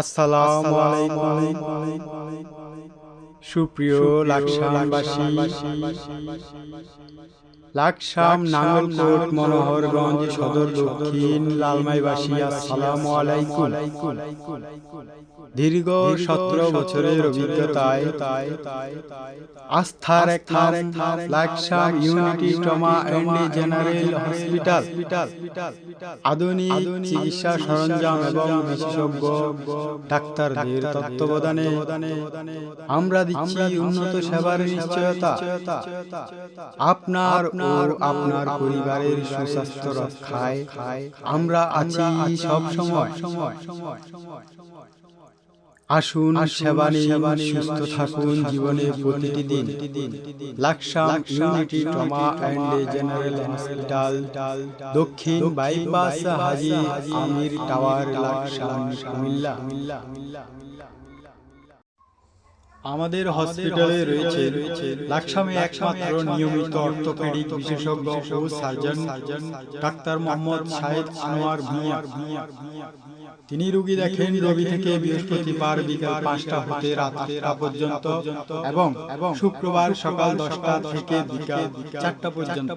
আসসালামু সুপ্রিয় লাকসামবাসী। লাকসাম নাঙ্গলকোট মনোহরগঞ্জ সদর দক্ষিণ লালমাইবাসী। আসসালামু আলাইকুম। দীর্ঘ সতেরো বছরের অভিজ্ঞতায় আস্থার Laksam unity trauma and general hospital আধুনিক চিকিৎসা সরঞ্জাম এবং বিশেষজ্ঞ ডাক্তারদের তত্ত্বাবধানে আমরা দিচ্ছি উন্নত সেবার নিশ্চয়তা। আপনার ও আপনার পরিবারের সুস্বাস্থ্য রক্ষায় আমরা আছি সব সময় আসুন সেবা নিন সুস্থ থাকুন জীবনে প্রতিটি দিন। Laksam unity trauma and general hospital. দক্ষিণ বাইপাস হাজি আমির টাওয়ার লাকসাম কুমিল্লা। আমাদের হসপিটালে রয়েছে লাকসামে একমাত্র নিয়মিত অর্থোপেডিক বিশেষজ্ঞ ও সার্জন। ডাক্তার মোহাম্মদ শাহেদ আনোয়ার ভূঁইয়া তিনি রোগী দেখেন রবি থেকে বৃহস্পতিবার বিকাল পাঁচটা হতে রাত আটটা পর্যন্ত এবং শুক্রবার সকাল দশটা থেকে বিকাল চারটা পর্যন্ত।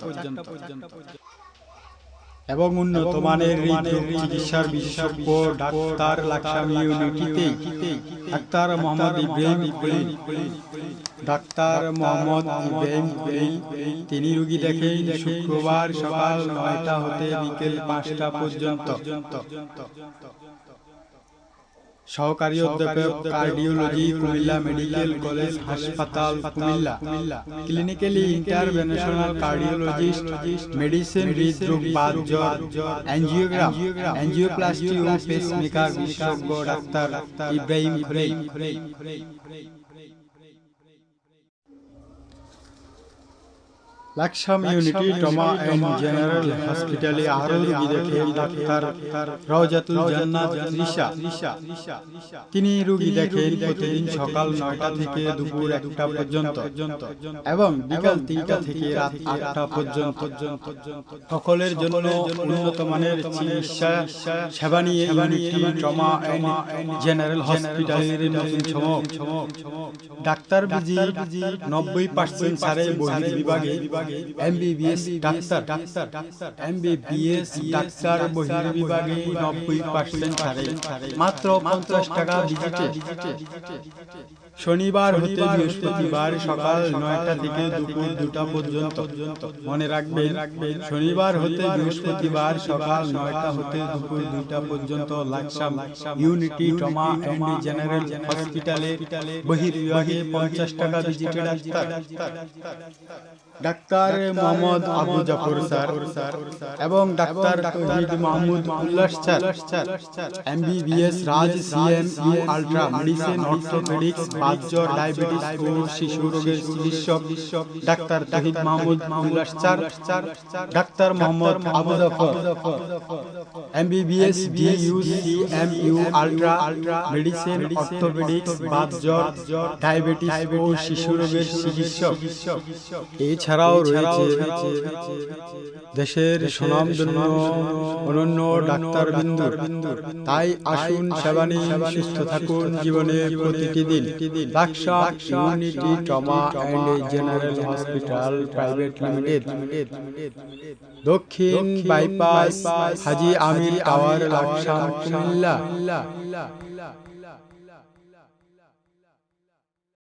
এবং উন্নত মানের চিকিৎসার বিশেষজ্ঞ ডাক্তার লাকসাম ইউনিটিতে ডাক্তার মোহাম্মদ ইব্রাহিম খলিল ডাক্তার মোহাম্মদ ইব্রাহিম খলিল তিনি রোগী দেখেন শুক্রবার সকাল নয়টা হতে বিকেল পাঁচটা পর্যন্ত। সহকারী অধ্যাপক কার্ডিওলজি কুমিল্লা মেডিকেল কলেজ হাসপাতাল Comilla clinically interventional cardiologist medicine হৃদরোগ বাদ জ্বর অ্যাঞ্জিওগ্রাম অ্যাঞ্জিওপ্লাস্টি ও পেসমেকার বিশেষজ্ঞ doctor Ibrahim Khalil Laksam Unity Trauma and General হসপিটালে আরও রোগী দেখে ডাক্তার রওজাতুল জান্নাত রিশা তিনি রোগী দেখেন প্রতিদিন সকাল নয়টা থেকে দুপুর একটা পর্যন্ত এবং বিকাল তিনটা থেকে রাত আটটা পর্যন্ত সকলের জন্য উন্নত মানের চিকিৎসা সেবা নিয়ে ইউনিটি ট্রমা এন্ড জেনারেল হসপিটালের নতুন চমক ডাক্তার ভিজিট নব্বই পার্সেন্ট ছাড়ে বহির বিভাগে এমবিবিএস ডাক্তার ডাক্তার এমবিবিএস ডাক্তার বহির বিভাগে নব্বই পার্সেন্ট ছাড়ে মাত্র পঞ্চাশ টাকা ভিজিটে শনিবার হতে বৃহস্পতিবার সকাল নয়টা থেকে দুপুর দুটা পর্যন্ত। মনে রাখবেন শনিবার হতে বৃহস্পতিবার সকাল নয়টা হতে দুপুর দুটা পর্যন্ত Laksam Unity Trauma and General হসপিটালে বহির্বিভাগে পঞ্চাশ টাকা ভিজিটে ডাক্তার। ডাক্তার মোহাম্মদ আবু জাফর স্যার এবং ডাক্তার তৌহিদ মাহমুদ উল্লাস স্যার, এমবিবিএস রাজ CM U ultra medicine, orthopaedics বাতজ্বর diabetes ও শিশু রোগের চিকিৎসক ডাক্তার তৌহিদ Mahmud Ullas sir, doctor Mohammad Abu Jafar, MBBS DU CMU ultra medicine, orthopaedics বাতজ্বর diabetes ও শিশু রোগের চিকিৎসক। এছাড়াও রয়েছে দেশের সুনামধন্য অনন্য ডাক্তার বিন্দু তাই আসুন সেবা নিন সুস্থ থাকুন জীবনে প্রতিটি দিন। Laksam Unity and General Hospital Private Limited. দক্ষিণ বাইপাস হাজি আমির টাওয়ার লাকসাম কুমিল্লা।